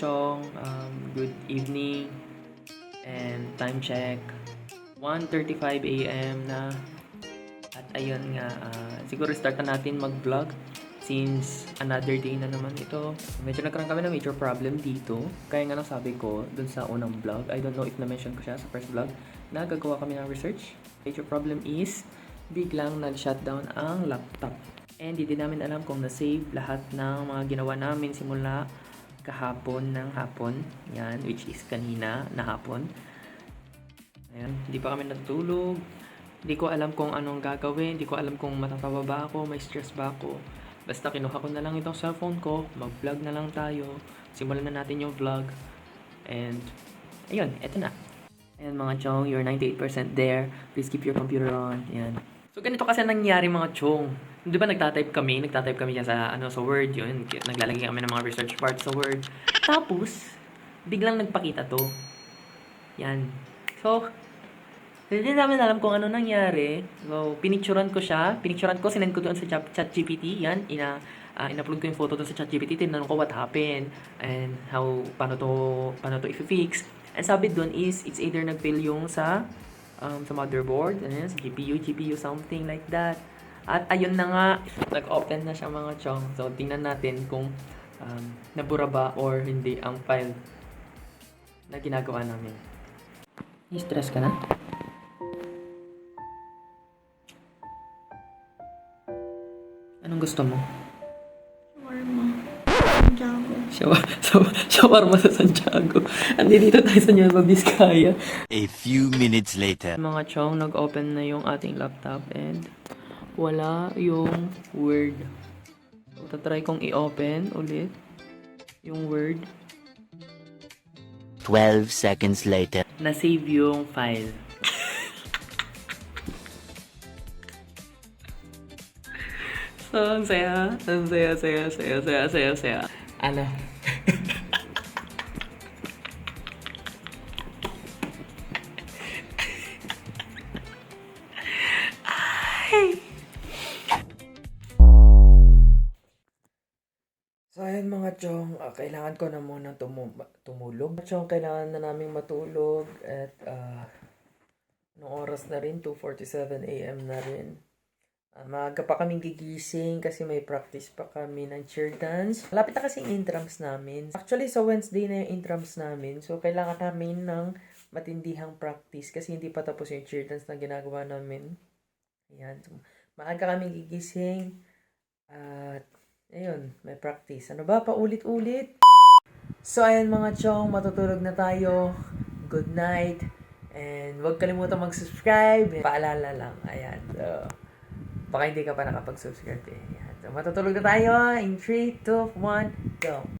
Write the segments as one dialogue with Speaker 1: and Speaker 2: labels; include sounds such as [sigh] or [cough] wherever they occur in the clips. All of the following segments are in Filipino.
Speaker 1: Chong. Um, good evening. And time check. 1.35 a.m. na. At ayun nga, ah, siguro start na natin mag-vlog since another day na naman ito. Medyo nagkaroon kami ng major problem dito. Kaya nga sabi ko dun sa unang vlog, I don't know if na-mention ko siya sa first vlog, na gagawa kami ng research. Major problem is, biglang nag-shutdown ang laptop. And hindi namin alam kung na-save lahat ng mga ginawa namin simula kahapon ng hapon. Yan, which is kanina na hapon. Ayan, hindi pa kami natulog. Hindi ko alam kung anong gagawin. Hindi ko alam kung matatawa ba ako, may stress ba ako. Basta kinuha ko na lang itong cellphone ko. Mag-vlog na lang tayo. Simulan na natin yung vlog. And, ayun, eto na. Ayan mga chong, you're 98% there. Please keep your computer on. Ayan. So, ganito kasi nangyari mga chong. Di ba nagtatype kami? Nagtatype kami dyan sa, ano, sa Word. Yun, naglalagay kami ng mga research parts sa Word. Tapos, biglang nagpakita to. Yan. So, hindi namin alam kung ano nangyari. So, pinicturan ko siya. Pinicturan ko, sinend ko doon sa chat, GPT. Yan, ina, uh, in-upload ko yung photo doon sa chat GPT. Tinanong ko what happened and how, paano to, paano to i-fix. And sabi doon is, it's either nag-fail yung sa, um, sa motherboard, ano yun, sa GPU, GPU, something like that. At ayun na nga, nag-open na siya mga chong. So, tingnan natin kung um, nabura ba or hindi ang file na ginagawa namin. I-stress ka na? Anong gusto mo?
Speaker 2: Shawarma. Santiago.
Speaker 1: Shawa- [laughs] shawa- shawarma sa Santiago. Andito tayo sa Nueva Vizcaya.
Speaker 3: A few minutes later.
Speaker 1: Mga chong, nag-open na yung ating laptop and wala yung Word. So, tatry kong i-open ulit yung Word.
Speaker 3: 12 seconds later.
Speaker 1: Na-save yung file. [laughs] so, ang saya. Ang saya, saya, saya, saya, saya, saya. Ano? Ah, kailangan ko na muna tumu- tumulog. Chong, kailangan na naming matulog at ah, anong oras na rin? 2.47 a.m. na rin. Ah, maaga pa kaming gigising kasi may practice pa kami ng cheer dance. Malapit na kasi intrams namin. Actually, sa Wednesday na yung intrams namin. So, kailangan namin ng matindihang practice kasi hindi pa tapos yung cheer dance na ginagawa namin. Ayan. So, maaga kaming gigising. At Ayun, may practice. Ano ba? Paulit-ulit. So, ayan mga chong, matutulog na tayo. Good night. And huwag kalimutan mag-subscribe. Paalala lang. Ayan. So, baka hindi ka pa nakapag-subscribe eh. Ayan. So, matutulog na tayo. In 3, 2, 1, go.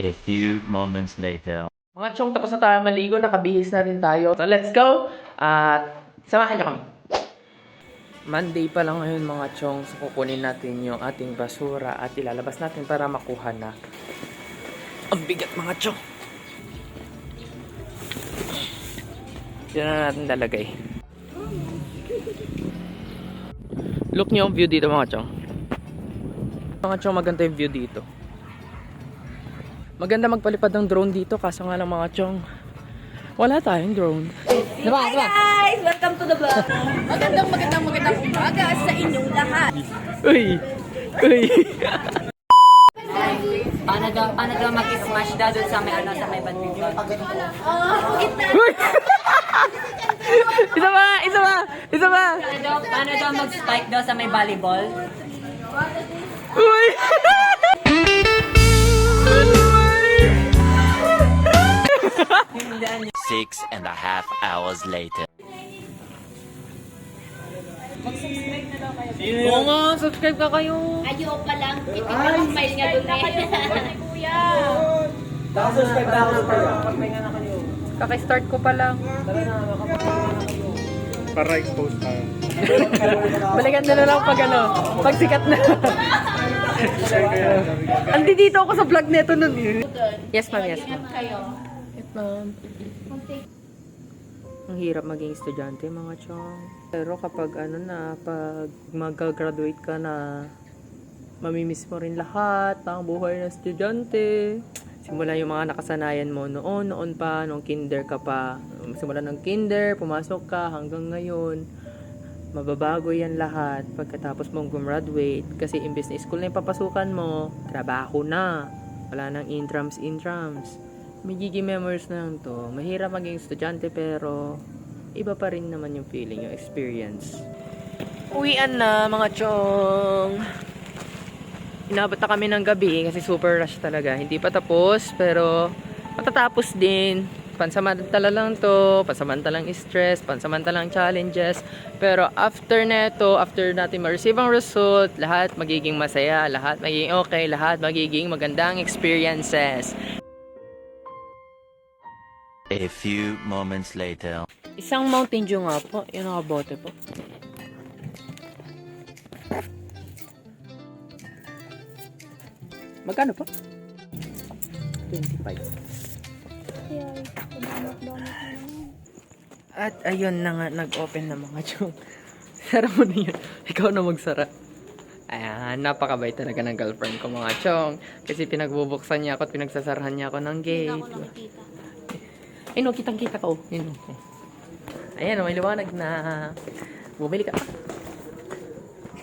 Speaker 3: A few moments later.
Speaker 1: Mga chong, tapos na tayo maligo. Nakabihis na rin tayo. So, let's go. At samahan niyo kami. Monday pa lang ngayon mga chong. So, kukunin natin yung ating basura at ilalabas natin para makuha na. Ang bigat mga chong. Diyan na natin lalagay. Look niyo ang view dito mga chong. Mga chong, maganda yung view dito. Maganda magpalipad ng drone dito kaso nga lang mga chong. Wala tayong drone. Diba?
Speaker 2: Hi guys! Welcome to the vlog! Magandang magandang magandang umaga sa inyong lahat.
Speaker 1: Uy! Uy!
Speaker 4: Paano daw, paano daw mag-smash daw dun sa may ano, sa may badminton?
Speaker 1: Uy! isa ba! Isa ba! Isa ba!
Speaker 4: Paano daw, paano daw mag-spike daw sa may volleyball?
Speaker 1: Uy!
Speaker 3: Six and a half hours later.
Speaker 1: Oo nga, subscribe ka kayo.
Speaker 2: Ayaw pa lang. Ipipag-smile nga doon eh. [laughs]
Speaker 1: Kaka-start ko pa lang.
Speaker 5: Para expose tayo.
Speaker 1: Balikan na na lang pag ano, pag sikat na. [laughs] Andi dito ako sa vlog neto nun. eh. Yes ma'am, yes ma'am.
Speaker 2: Kayo.
Speaker 1: Yes ma'am. Ang hirap maging estudyante, mga chong. Pero kapag ano na, pag mag-graduate ka na, mamimiss mo rin lahat ng buhay ng estudyante. Simula yung mga nakasanayan mo noon, noon pa, nung kinder ka pa. Simula ng kinder, pumasok ka hanggang ngayon. Mababago yan lahat pagkatapos mong gumraduate. Kasi imbes na school na yung papasukan mo, trabaho na. Wala nang intrams, intrams. Magiging memories na lang to. Mahirap maging estudyante pero iba pa rin naman yung feeling, yung experience. Uwian na mga chong! Inabot na kami ng gabi kasi super rush talaga. Hindi pa tapos pero matatapos din. Pansamantala lang to, pansamantalang stress, pansamantalang challenges. Pero after neto, after natin ma-receive ang result, lahat magiging masaya, lahat magiging okay, lahat magiging magandang experiences.
Speaker 3: A few moments later.
Speaker 1: Isang Mountain Dew nga po, yung nakabote po. Magkano po? 25. At ayun na nga, nag-open na mga chong. [laughs] Sara mo na yan. Ikaw na magsara. Ayan, napakabait talaga ng girlfriend ko mga chong. Kasi pinagbubuksan niya ako at pinagsasarahan niya ako ng gate. Ay no, kitang-kita ka oh. Yun, oh. Ayan, oh, may liwanag na. Bumili ka.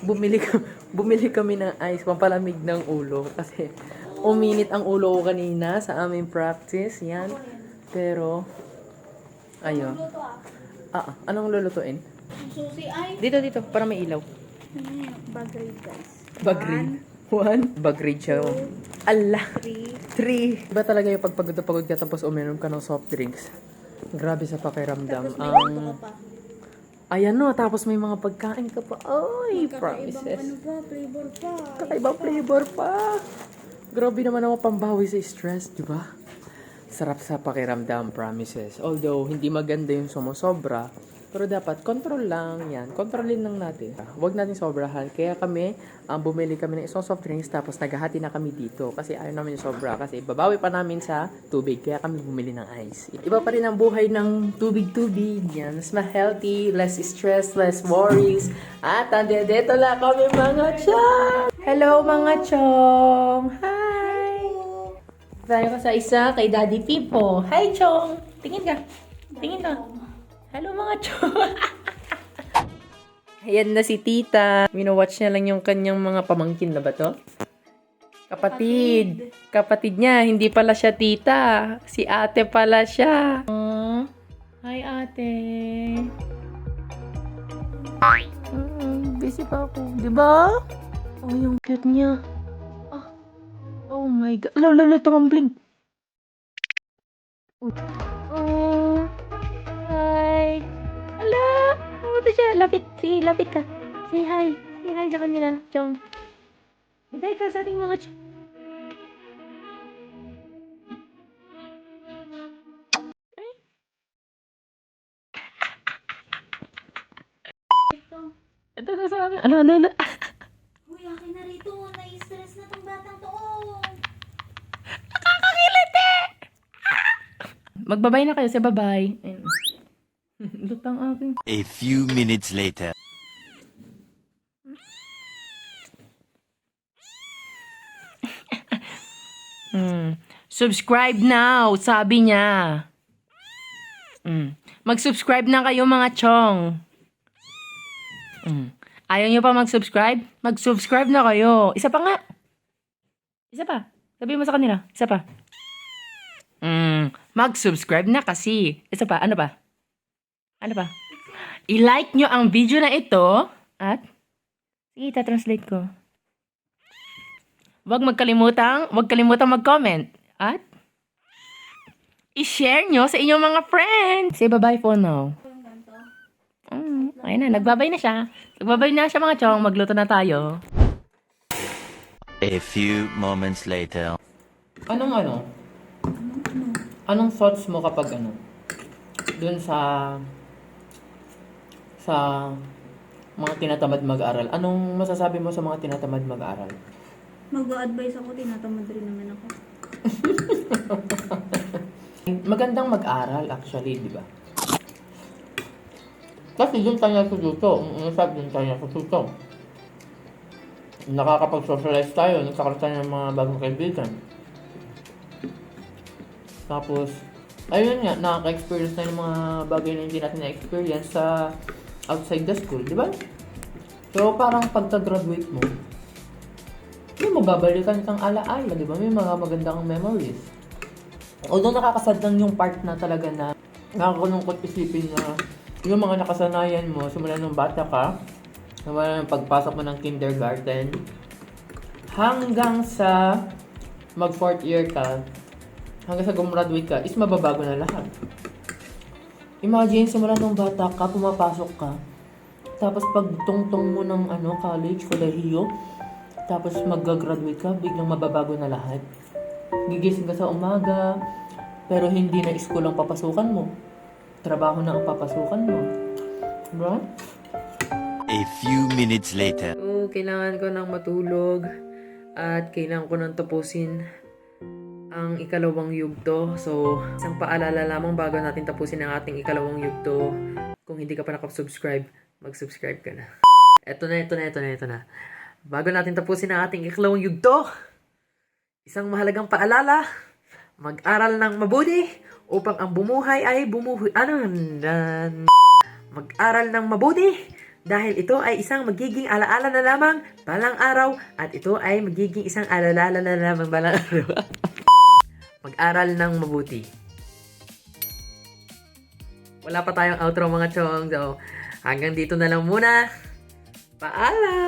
Speaker 1: Bumili ka. [laughs] Bumili kami ng ice pampalamig ng ulo kasi uminit ang ulo ko kanina sa aming practice. Yan. Pero ayun. Ah, ah, anong lulutuin?
Speaker 2: Susi ay.
Speaker 1: Dito dito para may ilaw.
Speaker 2: Bag raid guys.
Speaker 1: Bag raid. One. Bag raid siya. Allah.
Speaker 2: Three.
Speaker 1: Three. Iba talaga yung pagpagod na pagod ka tapos uminom ka ng soft drinks. Grabe sa pakiramdam.
Speaker 2: Tapos may ka pa.
Speaker 1: Ayan no, tapos may mga pagkain ka pa. Ay,
Speaker 2: Kakaibang
Speaker 1: promises.
Speaker 2: ano pa, flavor pa.
Speaker 1: Kakaibang flavor pa. Grabe naman ako pambawi sa stress, di ba? Sarap sa pakiramdam, promises. Although, hindi maganda yung sumusobra. Pero dapat, control lang yan. Kontrolin lang natin. Huwag natin sobrahan. Kaya kami, ang bumili kami ng isang soft drinks, tapos naghahati na kami dito. Kasi ayaw namin sobra. Kasi babawi pa namin sa tubig. Kaya kami bumili ng ice. Iba pa rin ang buhay ng tubig-tubig. Yan. Mas ma-healthy, less stress, less worries. At andito lang kami mga chong! Hello mga chong! Hi! Tayo ka sa isa kay Daddy Pipo. Hi chong! Tingin ka. Tingin ka. Hello mga [laughs] chong! Ayan na si tita. Minowatch niya lang yung kanyang mga pamangkin na ba to? Kapatid. Kapatid niya. Hindi pala siya tita. Si ate pala siya. Aww. Hi ate. Mm, busy pa ako. Di ba? Oh, yung cute niya. Ah. Oh my God. Lalo, lalo, tumambling. Oh. Pumunta siya. Lapit. Sige, lapit ka. Say hi. Say hi sa kanila. Chong. Hintay ka sa ating mga ch- Ay. Ito na sa akin. Ano, ano, ano.
Speaker 2: Uy, akin na rito. Nai-stress na tong batang to. oh.
Speaker 1: Magbabay na kayo sa babay. Ayun. [laughs] Lutang aking.
Speaker 3: A few minutes later.
Speaker 1: Hmm. Subscribe now, sabi niya. Hmm. Mag-subscribe na kayo mga chong. Hmm. Ayaw niyo pa mag-subscribe? Mag-subscribe na kayo. Isa pa nga. Isa pa. Sabi mo sa kanila. Isa pa. Hmm. Mag-subscribe na kasi. Isa pa. Ano pa? Ano pa? I-like nyo ang video na ito at sige, translate ko. Huwag magkalimutang, huwag kalimutang mag-comment. At i-share nyo sa inyong mga friends. Say bye-bye for now. Mm, ayun na, nagbabay na siya. Nagbabay na siya mga chong, magluto na tayo.
Speaker 3: A few moments later.
Speaker 1: Anong ano? Anong thoughts mo kapag ano? Doon sa sa mga tinatamad mag-aral. Anong masasabi mo sa mga tinatamad mag-aral?
Speaker 2: Mag-a-advise ako, tinatamad rin naman ako. [laughs]
Speaker 1: Magandang mag-aral actually, di ba? Kasi doon tayo natututo. Sabi, doon tayo natututo. Nakakapag-socialize tayo, nagkakaroon tayo ng mga bagong kaibigan. Tapos, ayun nga, nakaka-experience tayo ng mga bagay na hindi natin na-experience sa outside the school, di ba? So, parang pagka-graduate mo, may mababalikan kang alaala, di ba? May mga magandang memories. Although nakakasad lang yung part na talaga na nakakalungkot isipin na yung mga nakasanayan mo simula nung bata ka, simula nung pagpasok mo ng kindergarten, hanggang sa mag fourth year ka, hanggang sa gumraduate ka, is mababago na lahat. Imagine, simula nung bata ka, pumapasok ka, tapos pag tungtong mo ng ano, college, kolehiyo, tapos mag-graduate ka, biglang mababago na lahat. Gigising ka sa umaga, pero hindi na school ang papasukan mo. Trabaho na ang papasukan mo. Diba?
Speaker 3: A few minutes later.
Speaker 6: So, kailangan ko ng matulog at kailangan ko nang tapusin ang ikalawang yugto. So, isang paalala lamang bago natin tapusin ang ating ikalawang yugto. Kung hindi ka pa nakasubscribe, mag-subscribe ka na. Eto na, eto na, eto na, eto na. Bago natin tapusin ang ating ikalawang yugto, isang mahalagang paalala, mag-aral ng mabuti upang ang bumuhay ay bumuhay. Ano? Mag-aral ng mabuti dahil ito ay isang magiging alaala na lamang balang araw at ito ay magiging isang alaala na lamang balang araw. [laughs] Mag-aral ng mabuti. Wala pa tayong outro mga chong. So, hanggang dito na lang muna. Paalam!